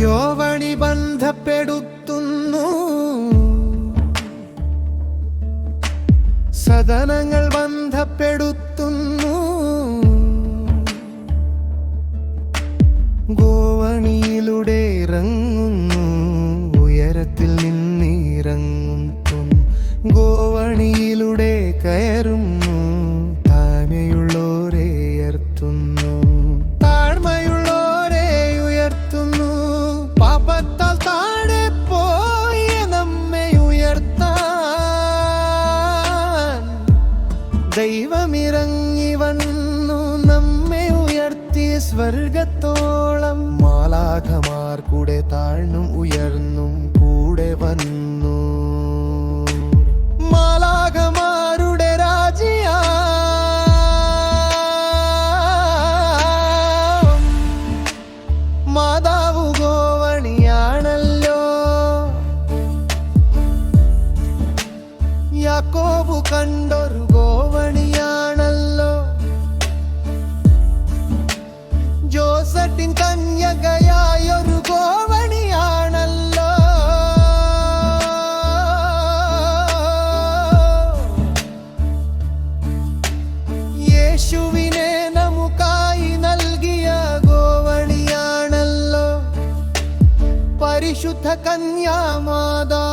യോവണി ബന്ധപ്പെടുത്തുന്നു സദനങ്ങൾ ബന്ധപ്പെടുത്തുന്നു. ഇറങ്ങുന്നു. ഉയരത്തിൽ നിന്നിറങ്ങുന്നു. ഗോവണിയിലൂടെ കയറുന്നു. താഴ്മയുള്ളോരെ ഉയർത്തുന്നു. താഴ്മയുള്ളോരെ ഉയർത്തുന്നു. പാപത്താൽ താഴെ പോയ നമ്മെ ഉയർത്താൻ. ദൈവമിറങ്ങി വന്നു നമ്മെ ഉയർത്തി സ്വർഗത്തോളം മാലാഖമാർ കൂടെ താഴ്ന്നും ഉയർന്നും കൂടെ വന്നു. മാലാഖമാരുടെ രാജിയാ. മാതാവ് ഗോവണിയാണല്ലോ. യാക്കോബു കണ്ടൊരു ജോസറ്റിൻ കന്യകയായൊരു ഗോവണിയാണല്ലോ യേശുവിനെ നമുക്കായി നൽകിയ ഗോവണിയാണല്ലോ പരിശുദ്ധ കന്യാമാതാ